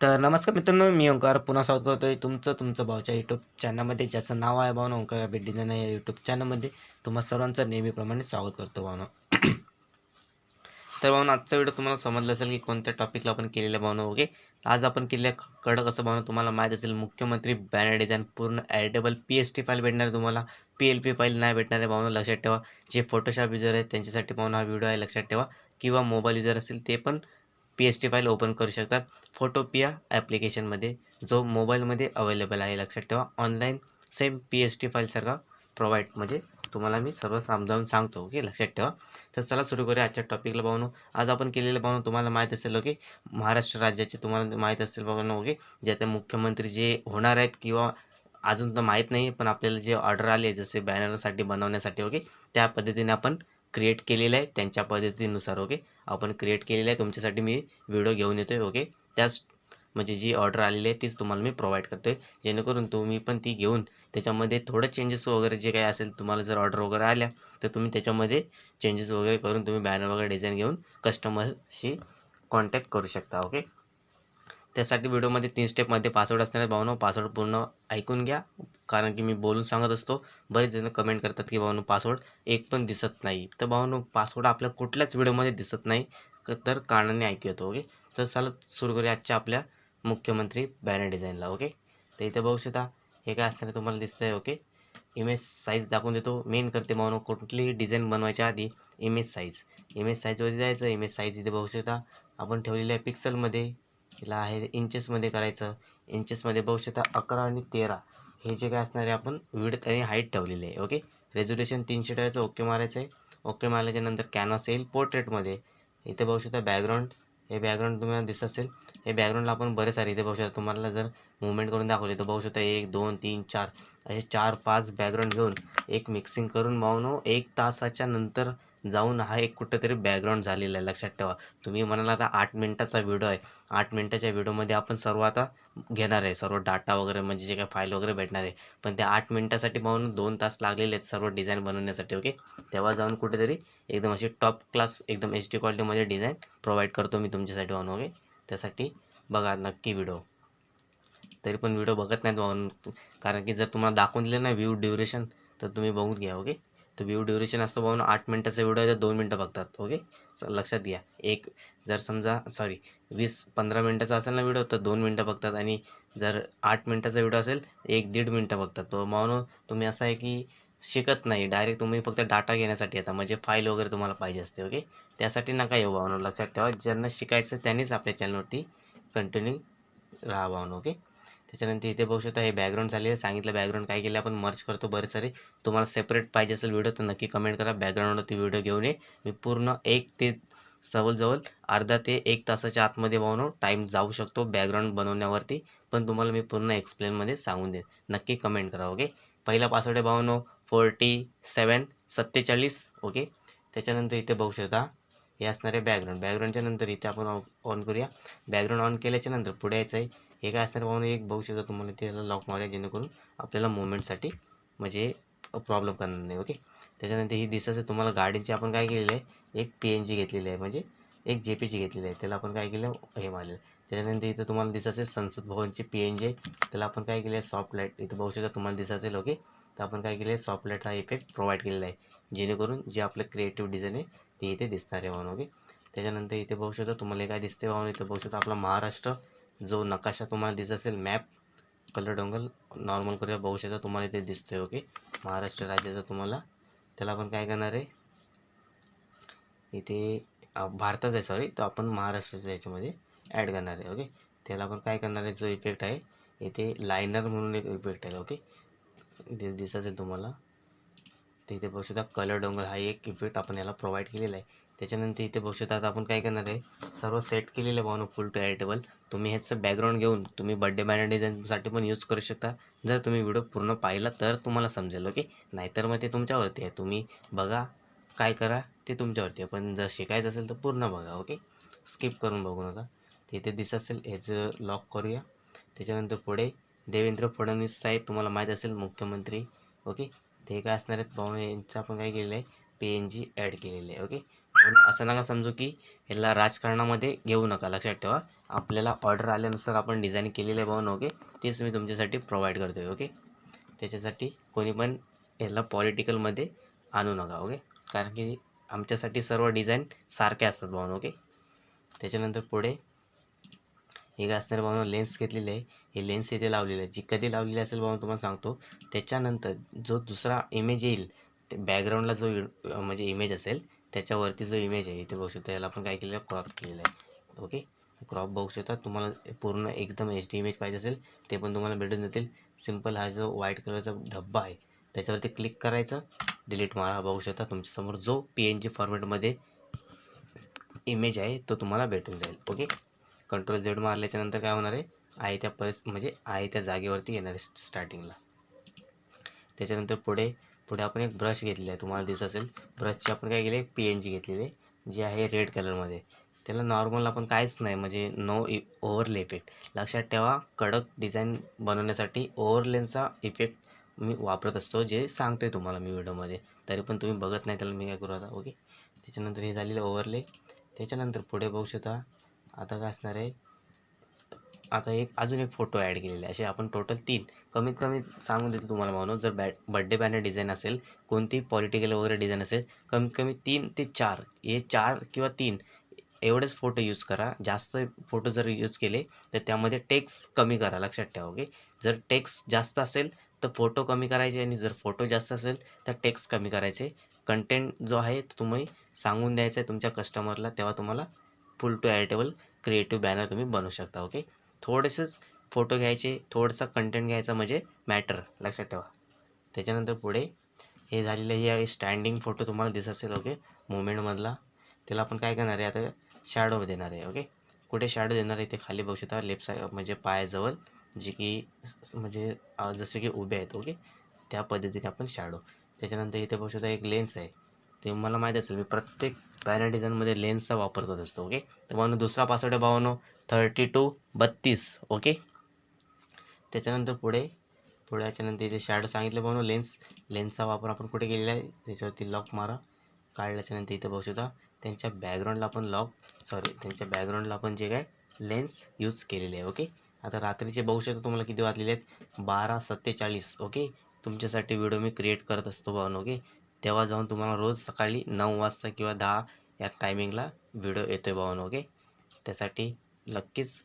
तर नमस्कार मित्रांनो मी ओंकार पुन्हा स्वागत करतोय तुमचं तुमचं भाऊच्या यूट्यूब चॅनलमध्ये ज्याचं नाव आहे भावना ओंकार भेट डिझाईन या यूट्यूब चॅनलमध्ये तुम्हा सर्वांचं नेहमीप्रमाणे स्वागत करतो भावना. तर भावना आजचा व्हिडिओ तुम्हाला समजलं असेल की कोणत्या टॉपिकला आपण केलेलं भावना ओके आज आपण केलेल्या कडक असं भावना तुम्हाला माहीत असेल मुख्यमंत्री बॅनर डिझाईन पूर्ण editable P S T file भेटणार आहे तुम्हाला. पी एल पी फाईल नाही भेटणार आहे भावना लक्षात ठेवा. जे फोटोशॉप युजर आहेत त्यांच्यासाठी भावना हा व्हिडिओ आहे लक्षात ठेवा. किंवा मोबाईल युजर असेल ते पण P S T file open करू शकतात फोटोपिया ॲप्लिकेशनमध्ये जो मोबाईलमध्ये अवेलेबल आहे लक्षात ठेवा. Online same P H T फाईलसारखा provide म्हणजे तुम्हाला मी सर्व समजावून सांगतो ओके लक्षात ठेवा. तर चला सुरू करूया आजच्या टॉपिकला पाहून. आज आपण केलेलं पाहून तुम्हाला माहीत असेल ओके महाराष्ट्र राज्याचे तुम्हाला माहीत असेल बघा ओके जे आता मुख्यमंत्री जे होणार आहेत किंवा अजून तर माहीत नाही पण आपल्याला जे ऑर्डर आले जसे बॅनरसाठी बनवण्यासाठी ओके त्या पद्धतीने आपण क्रिएट केलेलं आहे त्यांच्या पद्धतीनुसार ओके आपण क्रिएट केलेली आहे तुमच्यासाठी मी व्हिडिओ घेऊन येतो आहे ओके त्याच म्हणजे जी ऑर्डर आलेली आहे तीच तुम्हाला मी प्रोव्हाइड करतो आहे जेणेकरून तुम्ही पण ती घेऊन त्याच्यामध्ये थोडं चेंजेस वगैरे जे काही असेल तुम्हाला जर ऑर्डर वगैरे आल्या तर तुम्ही त्याच्यामध्ये चेंजेस वगैरे करून तुम्ही बॅनर वगैरे डिझाईन घेऊन कस्टमरशी कॉन्टॅक्ट करू शकता ओके त्यासाठी व्हिडिओमध्ये तीन स्टेपमध्ये पासवर्ड असणारे भाऊनो भावनो. पासवर्ड पूर्ण ऐकून घ्या. कारण की मी बोलून सांगत असतो. बरेच जण कमेंट करतात की भावनो पासवर्ड एक पण दिसत नाही. तर भावनो पासवर्ड आपल्या कुठल्याच व्हिडिओमध्ये दिसत नाही. तर कानाने ऐकू येतो ओके तर चालत सुरू करूया आजच्या आपल्या मुख्यमंत्री बॅनर डिझाईनला ओके तर इथे बघू शकता हे काय असणार तुम्हाला दिसतं आहे ओके इमेज साईज दाखवून देतो. मेन करते भावनो कुठलीही डिझाईन बनवायच्या आधी इमेज साईज इमेज साईजवरती जायचं. इमेज साईज इथे बघू शकता. आपण ठेवलेल्या आहे पिक्सलमध्ये हिला आहे इंचेसमध्ये करायचं. इंचेसमध्ये बघू अकरा आणि तेरा. हे जे काय असणार आहे आपण विड्थ आणि हाईट ठेवलेले आहे ओके? रेझोल्युशन तीनशे ठेवायचं ओके मारायचं आहे ओके मारल्याच्या नंतर कॅनव्हास येईल पोर्ट्रेटमध्ये. इथे बघू शकता बॅकग्राऊंड हे बॅकग्राऊंड तुम्हाला दिसत असेल. हे बॅकग्राऊंडला आपण बरेच सारे इथे बघू शकता तुम्हाला जर मुवमेंट करून दाखवले तर बघू शकता एक दोन तीन चार असे चार पाच बॅकग्राऊंड घेऊन एक मिक्सिंग करून मावनो एक तासाच्या नंतर जाऊन हा एक कुठंतरी बॅकग्राऊंड झालेला आहे लक्षात ठेवा. तुम्ही म्हणाला आता आठ मिनटाचा व्हिडिओ आहे. आठ मिनटाच्या व्हिडिओमध्ये आपण सर्व आता घेणार आहे. सर्व डाटा वगैरे म्हणजे जे काही फाईल वगैरे भेटणार आहे. पण त्या आठ मिनटासाठी पाहून दोन तास लागलेले आहेत सर्व डिझाईन बनवण्यासाठी ओके तेव्हा जाऊन कुठेतरी एकदम अशी टॉप क्लास एकदम एच डी क्वालिटीमध्ये डिझाईन प्रोव्हाइड करतो मी तुमच्यासाठी म्हणून ओके त्यासाठी बघा नक्की व्हिडिओ तरी पण व्हिडिओ बघत नाहीत म्हणून. कारण की जर तुम्हाला दाखवून दिले ना व्ह्यू ड्युरेशन तर तुम्ही बघून घ्या ओके तर व्ह्यू ड्युरेशन असतो पाहून आठ मिनटाचा व्हिडिओ आहे तर दोन मिनटं बघतात. ओके लक्षात घ्या. एक जर समजा सॉरी वीस पंधरा मिनटाचा असेल ना व्हिडिओ तर दोन मिनटं बघतात. आणि जर आठ मिनटाचा व्हिडिओ असेल एक दीड मिनटं बघतात. तो म्हणून तुम्ही असं आहे की शिकत नाही. डायरेक्ट तुम्ही फक्त डाटा घेण्यासाठी येता. म्हणजे फाईल वगैरे तुम्हाला पाहिजे असते. ओके त्यासाठी नका येऊ भावनो लक्षात ठेवा. ज्यांना शिकायचं त्यांनीच आपल्या चॅनलवरती कंटिन्यू राहा भावनो ओके त्याच्यानंतर इथे बघू शकता हे बॅकग्राऊंड झाले सांगितलं बॅकग्राऊंड काय केलं आपण मर्च करतो बरेच सारे. तुम्हाला सेपरेट पाहिजे असेल व्हिडिओ तर नक्की कमेंट करा. बॅकग्राऊंडवरती व्हिडिओ घेऊन ये. मी पूर्ण एक ते जवळजवळ अर्धा ते एक तासाच्या आतमध्ये बनवून टाईम जाऊ शकतो बॅकग्राऊंड बनवण्यावरती. पण तुम्हाला मी पूर्ण एक्सप्लेनमध्ये सांगून देईन. नक्की कमेंट करा ओके पहिला पासवर्ड आहे भावनो फोर्टी सेवन सत्तेचाळीस ओके त्याच्यानंतर इथे बघू शकता हे असणार आहे बॅकग्राऊंड बॅकग्राऊंडच्या नंतर इथे आपण ऑन करूया. बॅकग्राऊंड ऑन केल्याच्यानंतर पुढे यायचं आहे. हे काय असणार पाहून एक बघू शकता तुम्हाला त्याला लॉक मारूया जेणेकरून आपल्याला मुवमेंटसाठी म्हणजे प्रॉब्लेम करणार नाही ओके त्याच्यानंतर ही दिसायचं तुम्हाला गाडीची आपण काय केलेलं आहे एक पी एन जी घेतलेली आहे म्हणजे एक जे पी जी घेतलेली आहे त्याला आपण काय केलं हे मारलेलं त्याच्यानंतर इथं तुम्हाला दिसत असेल संसद भवनची पी एन जी आहे त्याला आपण काय केलं आहे सॉफ्ट लाइट इथं बघू शकता तुम्हाला दिसत असेल ओके तर आपण काय केलं आहे सॉफ्ट लाइट हा इफेक्ट प्रोव्हाइड केलेला आहे जेणेकरून जे आपलं क्रिएटिव्ह डिझाईन आहे ते इथे दिसणार आहे म्हणून ओके त्याच्यानंतर इथे बघू शकता तुम्हाला हे काय दिसते म्हणून इथं बघू शकता आपला महाराष्ट्र जो नकाशा तुम्हाला दिसत असेल मॅप कलर डोंगल नॉर्मल करूया बघू शकता तुम्हाला इथे दिसतोय ओके महाराष्ट्र राज्याचा तुम्हाला. त्याला आपण काय करणार आहे? इथे भारताचा आहे सॉरी तो आपण महाराष्ट्राच्या याच्यामध्ये ॲड करणार आहे ओके त्याला आपण काय करणार आहे? जो इफेक्ट आहे इथे लायनर म्हणून एक इफेक्ट आहे ओके दिसत असेल तुम्हाला. तर इथे बघू शकता कलर डोंगर हा एक इफेक्ट आपण याला प्रोव्हाइड केलेला आहे. त्याच्यानंतर इथे बघू शकता आता आपण काय करणार आहे? सर्व सेट केलेलं आहे फुल टू एडिटेबल तुम्ही ह्याचं बॅकग्राऊंड घेऊन तुम्ही बड्डे बॅनर डिझाईनसाठी पण यूज करू शकता. जर तुम्ही व्हिडिओ पूर्ण पाहिला तर तुम्हाला समजेल ओके नाहीतर मग ते तुमच्यावरती आहे. तुम्ही बघा काय करा ते तुमच्यावरती आहे. पण जर शिकायचं असेल तर पूर्ण बघा ओके स्किप करून बघू नका. ते इथे दिसत असेल ह्याचं लॉक करूया. त्याच्यानंतर पुढे देवेंद्र फडणवीस साहेब तुम्हाला माहीत असेल मुख्यमंत्री ओके ते काय असणार आहेत? पाहुणे यांचं आपण काय केलेलं आहे? पी एन जी ॲड केलेलं आहे ओके असं नका समजू की ह्याला राजकारणामध्ये घेऊ नका. लक्षात ठेवा. आपल्याला ऑर्डर आल्यानुसार आपण डिझाईन केलेलं आहे पाहून ओके तेच मी तुमच्यासाठी प्रोव्हाइड करतो आहे ओके त्याच्यासाठी कोणी पण याला पॉलिटिकलमध्ये आणू नका ओके कारण की आमच्यासाठी सर्व डिझाईन सारखे असतात भाऊ ओके त्याच्यानंतर पुढे हे काय असणार भाऊ लेन्स घेतलेली आहे. हे लेन्स इथे लावलेलं आहे. जी कधी लावलेली असेल भाऊ तुम्हाला सांगतो. त्याच्यानंतर जो दुसरा इमेज येईल ते बॅकग्राऊंडला जो म्हणजे इमेज असेल त्याच्यावरती जो इमेज आहे इथे बघू शकता याला आपण काय केलेलं आहे? क्रॉप केलेलं आहे. ओके क्रॉप बघू शकता तुम्हाला पूर्ण एकदम एच डी इमेज पाहिजे असेल ते पण तुम्हाला भेटून जातील. सिंपल हा जो व्हाईट कलरचा डब्बा आहे त्याच्यावरती क्लिक करायचं डिलीट मारा. बघू शकता तुमच्यासमोर जो पी एन जी फॉर्मॅटमध्ये इमेज आहे तो तुम्हाला भेटून जाईल. ओके कंट्रोल झेड मारल्याच्यानंतर काय होणार आहे? आहे त्या परिस म्हणजे आहे त्या जागेवरती येणार आहे स्टार्टिंगला त्याच्यानंतर पुढे पुढे आपण एक ब्रश घेतलेला आहे तुम्हाला दिसत असेल. ब्रशची आपण काय केले पी एन जी घेतलेली आहे जी आहे रेड कलरमध्ये त्याला नॉर्मल आपण काहीच नाही म्हणजे नो इ ओव्हरले इफेक्ट लक्षात ठेवा कडक डिझाईन बनवण्यासाठी ओव्हरलेनचा इफेक्ट मी वापरत असतो जे सांगतो आहे तुम्हाला मी व्हिडिओमध्ये तरी पण तुम्ही बघत नाही त्याला मी काय करू आता? ओके त्याच्यानंतर हे झालेलं ओव्हरले त्याच्यानंतर पुढे बघू शकता आता काय असणार आहे? आता एक अजून एक फोटो ॲड केलेले आहे. असे आपण टोटल तीन. कमीत कमी सांगून देतो तुम्हाला म्हणून जर बॅ बड्डे बॅनर डिझाईन असेल कोणती पॉलिटिकल वगैरे डिझाईन असेल कमीत कमी तीन ते चार हे चार किंवा तीन एवढेच फोटो यूज करा. जास्त फोटो जर यूज केले तर त्यामध्ये टेक्स कमी करा. लक्षात ठेवा ओके जर टेक्स जास्त असेल तर फोटो कमी करायचे आणि जर फोटो जास्त असेल तर टेक्स कमी करायचे. कंटेंट जो आहे तो तुम्ही सांगून द्यायचा आहे तुमच्या कस्टमरला तेव्हा तुम्हाला full to editable creative banner तुम्ही बनवू शकता ओके थोडेसेच फोटो घ्यायचे थोडंसं कंटेंट घ्यायचा म्हणजे मॅटर लक्षात ठेवा. त्याच्यानंतर पुढे हे झालेलं हे स्टँडिंग फोटो तुम्हाला दिसत असेल ओके मुवमेंटमधला त्याला आपण काय करणार आहे आता शॅडो देणार आहे ओके कुठे शॅडो देणार आहे ते खाली बघू शकता लेफ्ट साईड म्हणजे पायाजवळ जे की म्हणजे जसे की उभे आहेत ओके त्या पद्धतीने आपण शॅडो त्याच्यानंतर इथे बघू शकता एक लेन्स आहे. ते मला माहीत असेल मी प्रत्येक बॅनर डिझाईनमध्ये लेन्सचा वापर करत असतो ओके तर म्हणून दुसरा पासवर्ड आहे भावानो थर्टी टू बत्तीस ओके त्याच्यानंतर पुढे पुढे याच्यानंतर इथे शॅडो सांगितलं म्हणून लेन्स लेन्सचा वापर आपण कुठे केलेला आहे? त्याच्यावरती लॉक मारा. काढल्याच्यानंतर इथे बघू शकता त्यांच्या बॅकग्राऊंडला आपण लॉक सॉरी त्यांच्या बॅकग्राऊंडला आपण जे काय लेन्स यूज केलेले आहे ओके आता रात्रीचे बघू शकता तुम्हाला किती वाजलेले आहेत? बारा सत्तेचाळीस ओके तुमच्यासाठी व्हिडिओ मी क्रिएट करत असतो भाऊन ओके तेव्हा जाऊन तुम्हाला रोज सकाळी नऊ वाजता किंवा दहा या टायमिंगला व्हिडिओ येतो आहे भाऊन ओके त्यासाठी नक्कीच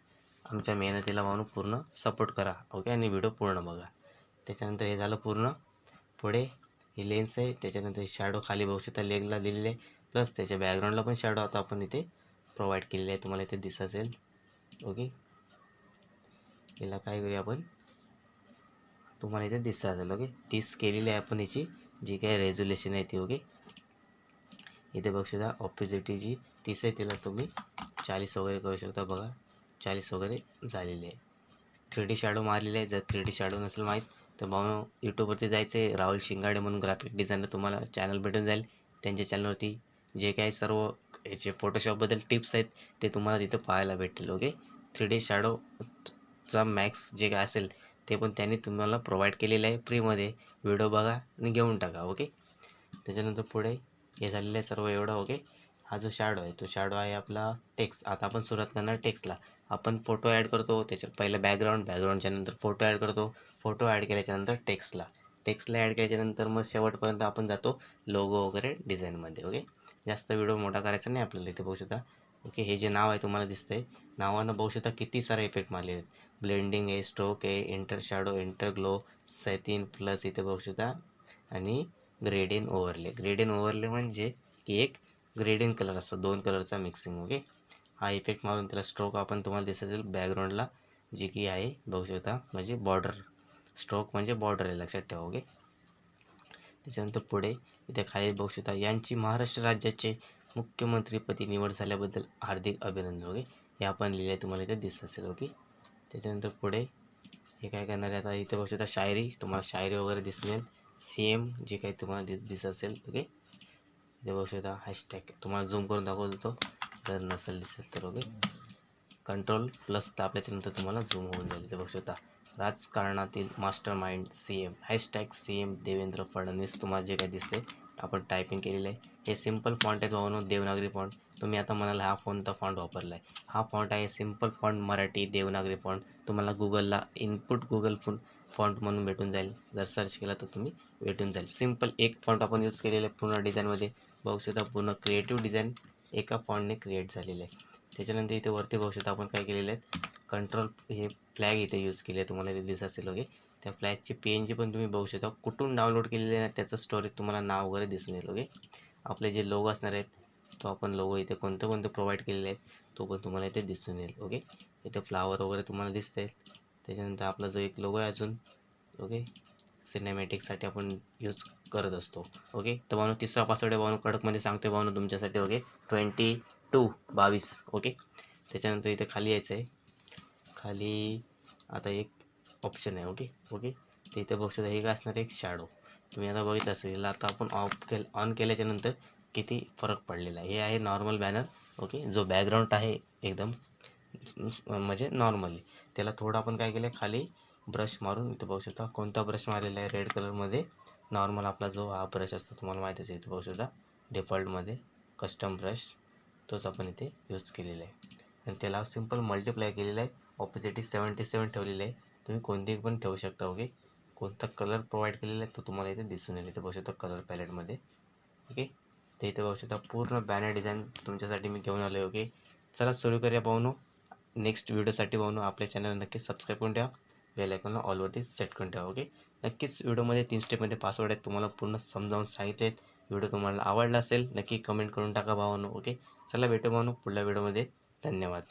आमच्या मेहनतीला भाऊन पूर्ण सपोर्ट करा ओके आणि व्हिडिओ पूर्ण बघा. त्याच्यानंतर हे झालं पूर्ण. पुढे ही लेन्स आहे. त्याच्यानंतर शॅडो खाली बघू शकता लेगला दिलेले आहे. प्लस त्याच्या बॅकग्राऊंडला पण शॅडो आता आपण इथे प्रोव्हाइड केलेले आहे. तुम्हाला इथे दिसत असेल ओके याला काय करूया आपण? तुम्हाला इथे दिसत असेल ओके तीस केलेली आहे आपण याची जी काही रेझोल्युशन आहे ती ओके इथे बघू शकता ऑपोजिटी जी तीस आहे तिला तुम्ही चाळीस वगैरे करू शकता बघा. चाळीस वगैरे झालेली आहे. थ्री डी शॅडो मारलेले आहे. जर थ्री डी शॅडो नसेल माहीत तर भाऊ यूट्यूबवरती जायचं आहे राहुल शिंगाडे म्हणून ग्राफिक डिझायनर तुम्हाला चॅनल भेटून जाईल. त्यांच्या चॅनलवरती जे काही सर्व याचे फोटोशॉपबद्दल टिप्स आहेत ते तुम्हाला तिथं पाहायला भेटतील ओके थ्री डी शॅडोचा मॅक्स जे काय असेल ते पण त्यांनी तुम्हाला प्रोव्हाइड केलेलं आहे फ्रीमध्ये व्हिडिओ बघा आणि घेऊन टाका ओके त्याच्यानंतर पुढे हे झालेलं आहे सर्व एवढं ओके हा जो शॅडो आहे तो शॅडो आहे आपला टेक्स्ट आता आपण सुरुवात करणार टेक्स्टला आपण फोटो ॲड करतो त्याच्यात पहिलं बॅकग्राऊंड बॅकग्राऊंडच्या नंतर फोटो ॲड करतो. फोटो ॲड केल्याच्यानंतर टेक्स्टला टेक्स्टला ॲड केल्याच्यानंतर मग शेवटपर्यंत आपण जातो लोगो वगैरे डिझाईनमध्ये ओके जास्त व्हिडिओ मोठा करायचा नाही आपल्याला इथे बघू शकता. ओके हे जे नाव आहे तुम्हाला दिसतंय नावानं बघू शकता किती सारे इफेक्ट मारले आहेत? ब्लेंडिंग आहे स्ट्रोक आहे इंटर शॅडो इंटर ग्लो सेथिन प्लस इथे बघू शकता आणि ग्रेडियन ओव्हरले ग्रेडियन ओव्हरले म्हणजे की एक ग्रेडियन कलर असतो दोन कलरचा मिक्सिंग ओके? हा इफेक्ट मारून त्याला स्ट्रोक आपण तुम्हाला दिसत असेल बॅकग्राऊंडला जी की आहे बघू शकता म्हणजे बॉर्डर स्ट्रोक म्हणजे बॉर्डर आहे लक्षात ठेवा ओके? त्याच्यानंतर पुढे इथे खाली बघू शकता यांची महाराष्ट्र राज्याचे मुख्यमंत्रीपदी निवड झाल्याबद्दल हार्दिक अभिनंदन ओके? हे आपण लिहिले तुम्हाला इथे दिसत असेल ओके? त्याच्यानंतर पुढे हे काय करणार आहे आता? इथे बघू शकता शायरी तुम्हाला शायरी वगैरे दिसून येईल. सी एम जे काही तुम्हाला दिस दिसत असेल ओके? इथे बघू शकता हॅशटॅग तुम्हाला झूम करून दाखवतो जर नसेल दिसेल तर ओके? कंट्रोल प्लस दाबल्याच्यानंतर तुम्हाला झूम होऊन जाईल. इथे बघू शकता राजकारणातील mastermind C M hashtag C M Devendra Fadnavis तुम्हाला जे काही दिसते आपण टायपिंग केलेलं आहे. हे सिंपल फॉन्ट आहे म्हणून देवनागरी फॉन्ट तुम्ही आता म्हणाला हा फोनचा फॉन्ट वापरला आहे हा फॉन्ट आहे simple font Marathi Devanagari font तुम्हाला गुगलला इनपुट गुगल फून फॉन्ट म्हणून भेटून जाईल. जर सर्च केला तर तुम्ही भेटून जाईल. सिंपल एक फॉन्ट आपण यूज केलेलं आहे पूर्ण डिझाईनमध्ये बघू शकता पूर्ण क्रिएटिव्ह डिझाईन एका फॉन्टने क्रिएट झालेलं आहे. त्याच्यानंतर इथे वरती बघू शकता आपण काय केलेलं आहे? कंट्रोल हे फ्लॅग इथे यूज केले आहे. तुम्हाला इथे दिसत असेल ओके त्या फ्लॅगची पी एन जी पण तुम्ही बघू शकता. कुठून डाउनलोड केलेले आहे त्याचं स्टोरेज तुम्हाला नाव वगैरे दिसून येईल ओके आपले जे लोगो असणार आहेत तो आपण लोगो इथे कोणते कोणते प्रोव्हाइड केलेले आहेत तो पण तुम्हाला इथे दिसून येईल ओके इथे फ्लावर वगैरे तुम्हाला दिसत आहेत त्याच्यानंतर आपला जो एक लोगो आहे अजून ओके सिनेमॅटिकसाठी आपण यूज करत असतो ओके तर भावनो तिसरा पासवर्ड आहे भावनो कडकमध्ये सांगतो आहे भावनो तुमच्यासाठी ओके ट्वेंटी टू बावीस ओके त्याच्यानंतर इथे खाली यायचं आहे खाली आता एक ऑप्शन आहे ओके ओके तर इथे बघू शकता एक असणार एक शॅडो तुम्ही आता बघितलं असेल आता आपण ऑफ केल ऑन केल्याच्यानंतर किती फरक पडलेला आहे? हे आहे नॉर्मल बॅनर ओके जो बॅकग्राऊंड आहे एकदम म्हणजे नॉर्मली त्याला थोडं आपण काय केलं आहे खाली ब्रश मारून इथे बघू शकता कोणता ब्रश मारलेला आहे? रेड कलरमध्ये नॉर्मल आपला जो हा ब्रश असतो तुम्हाला माहितीच आहे इथे बघू शकता डिफॉल्टमध्ये कस्टम ब्रश तोच आपण इथे यूज केलेला आहे. आणि त्याला सिंपल मल्टिप्लाय केलेला आहे ऑपोजिटी सेवन्टी सेवन ठेवलेलं आहे. तुम्ही कोणती पण ठेवू शकता ओके कोणता कलर प्रोव्हाइड केलेला आहे तो तुम्हाला इथे दिसून येईल. इथे बघू शकता कलर पॅलेटमध्ये ओके ते इथे बघू शकता पूर्ण बॅनर डिझाईन तुमच्यासाठी मी घेऊन आलो आहे ओके चला सुरू करूया पाहून. नेक्स्ट व्हिडिओसाठी पाहून आपल्या चॅनल नक्कीच सबस्क्राईब करून ठेवा. बेल आयकॉनला ऑलवरती सेट करून ठेवा ओके नक्कीच व्हिडिओमध्ये तीन स्टेपमध्ये पासवर्ड आहेत तुम्हाला पूर्ण समजावून सांगितले आहेत. व्हिडिओ तुम्हाला आवडला असेल नक्की कमेंट करून टाका भावानो ओके चला भेटू भावानो पुढल्या व्हिडिओमध्ये धन्यवाद.